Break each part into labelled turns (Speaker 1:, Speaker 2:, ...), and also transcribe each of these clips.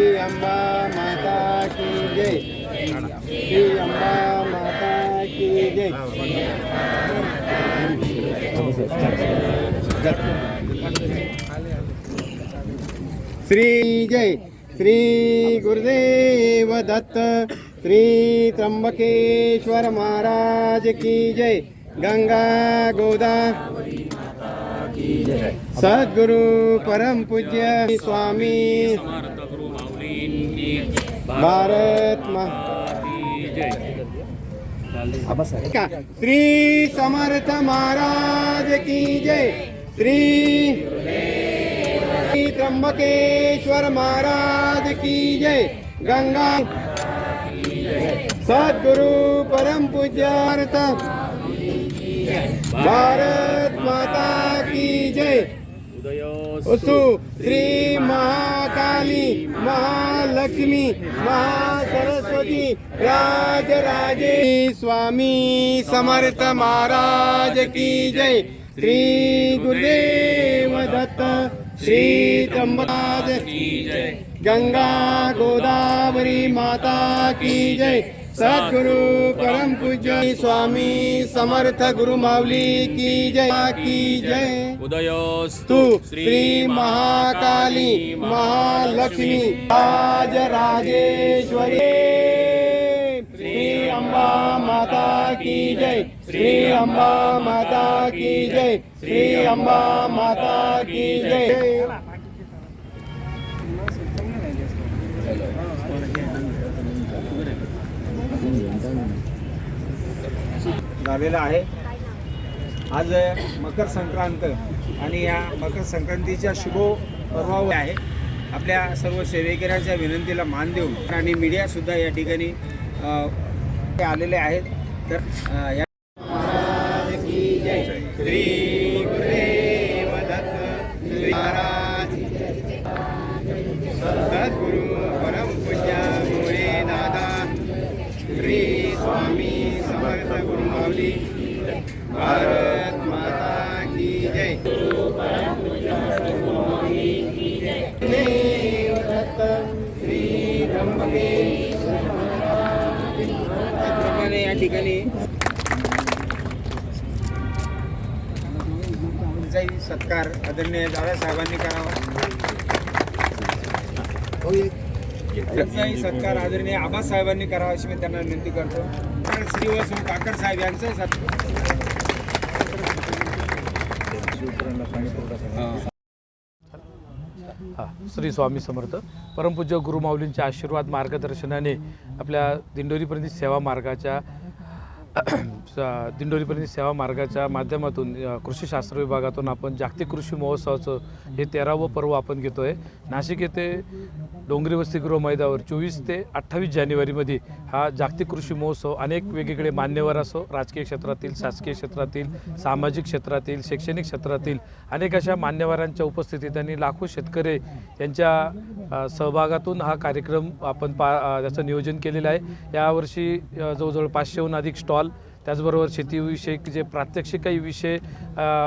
Speaker 1: श्री अंबा माता की जय. श्री अंबा माता की जय. श्री जय. श्री गुरुदेव दत्त. श्री त्र्यंबकेश्वर महाराज की जय. गंगा गोदा. सद्गुरु परम पूज्य स्वामी भारत का? श्री समर्थ महाराज की जय। श्री त्र्यंबकेश्वर महाराज की जय। गंगा सदगुरु परम पूज्य भारत माता की जय। श्री महाकाली महालक्ष्मी महासरस्वती राजराजे। स्वामी समर्थ महाराज की जय। श्री गुरुदेव दत्त श्री त्र्यंबराज की जय। गंगा गोदावरी माता की जय। सद्गुरु परम पूज्य स्वामी समर्थ गुरु मावली की जय की जय।
Speaker 2: उदयोस्तु
Speaker 1: श्री महाकाली महालक्ष्मी। राज राजेश्वरी। श्री अम्बा माता की जय। श्री अम्बा माता की जय। श्री अम्बा माता की जय।
Speaker 3: झालेला आहे. आज मकर संक्रांत आणि या मकर संक्रांतीच्या शुभ पर्वावर आहे. आपल्या सर्व सेवेकऱ्यांच्या विनंतीला मान देऊन आणि मीडियासुद्धा या ठिकाणी आलेले आहेत. तर अ, या
Speaker 1: श्री गुरुदेव दत्त श्री महाराज सद्गुरु परम पूज्य मोरे दादा श्री स्वामी समर्थ गुरु माऊली भारत माता की जय श्री
Speaker 3: या ठिकाणी सत्कार आदरणीय दादासाहेबांनी करावा. त्यांचाही सत्कार आदरणीय आबासाहेबांनी करावा अशी मी त्यांना विनंती करतो. आमदार श्री काकड काकर साहेब यांचं सत्कार
Speaker 4: श्री स्वामी समर्थ. परमपूज्य गुरुमाऊलींच्या आशीर्वाद मार्गदर्शनाने आपल्या दिंडोरीपर्यंत सेवा मार्गाच्या दिंडोरीपर्यंत सेवा मार्गाच्या माध्यमातून कृषीशास्त्र विभागातून आपण जागतिक कृषी महोत्सवाचं हे तेरावं पर्व आपण घेतो आहे नाशिक येथे डोंगरी वसतिगृह मैदावर चोवीस ते अठ्ठावीस जानेवारीमध्ये हा जागतिक कृषी महोत्सव अनेक वेगवेगळे मान्यवर असो राजकीय क्षेत्रातील शासकीय क्षेत्रातील सामाजिक क्षेत्रातील शैक्षणिक क्षेत्रातील अनेक अशा मान्यवरांच्या उपस्थितीत आणि लाखो शेतकरी यांच्या सहभागातून हा कार्यक्रम आपण पा त्याचं नियोजन केलेलं आहे. यावर्षी जवळजवळ पाचशेहून अधिक स्टॉल त्याचबरोबर शेतीविषयक जे प्रात्यक्षिक काही विषय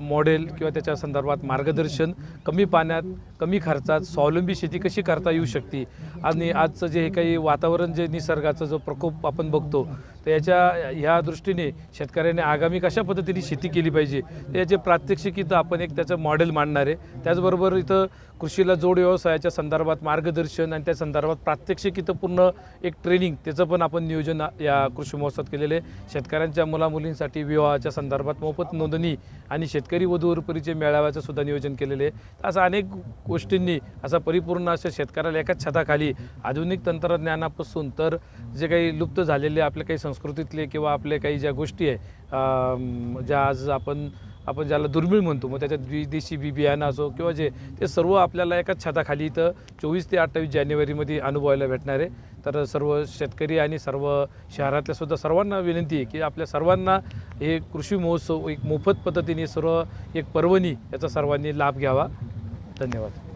Speaker 4: मॉडेल किंवा त्याच्या संदर्भात मार्गदर्शन कमी पाण्यात कमी खर्चात स्वावलंबी शेती कशी करता येऊ शकते? आणि आजचं जे हे काही वातावरण जे निसर्गाचा जो प्रकोप आपण बघतो तर याच्या ह्या दृष्टीने शेतकऱ्याने आगामी कशा पद्धतीने शेती केली पाहिजे? याचे प्रात्यक्षिक इथं आपण एक त्याचं मॉडेल मांडणार आहे. त्याचबरोबर इथं कृषीला जोड व्यवसायाच्या संदर्भात मार्गदर्शन आणि त्या संदर्भात प्रात्यक्षिक इथं पूर्ण एक ट्रेनिंग त्याचं पण आपण नियोजन या कृषी महोत्सवात केलेलं आहे. शेतकऱ्यांच्या मुलामुलींसाठी विवाहाच्या संदर्भात मोफत नोंदणी आणि शेतकरी वधूवरपरीचे मेळाव्याचं सुद्धा नियोजन केलेले आहे. असं अनेक गोष्टींनी असा परिपूर्ण असं शेतकऱ्याला एकाच छताखाली आधुनिक तंत्रज्ञानापासून तर जे काही लुप्त झालेले आपल्या काही संस्कृतीतले किंवा आपल्या काही ज्या गोष्टी आहे ज्या आज आपण आपण ज्याला दुर्मिळ म्हणतो मग त्याच्यात विदेशी बी बियाणं असो किंवा जे ते सर्व आपल्याला एकाच छताखाली इथं चोवीस ते अठ्ठावीस जानेवारीमध्ये अनुभवायला भेटणार आहे. तर सर्व शेतकरी आणि सर्व शहरातल्या सुद्धा सर्वांना विनंती आहे की आपल्या सर्वांना हे कृषी महोत्सव एक मोफत पद्धतीने सर्व एक पर्वणी याचा सर्वांनी लाभ घ्यावा. धन्यवाद.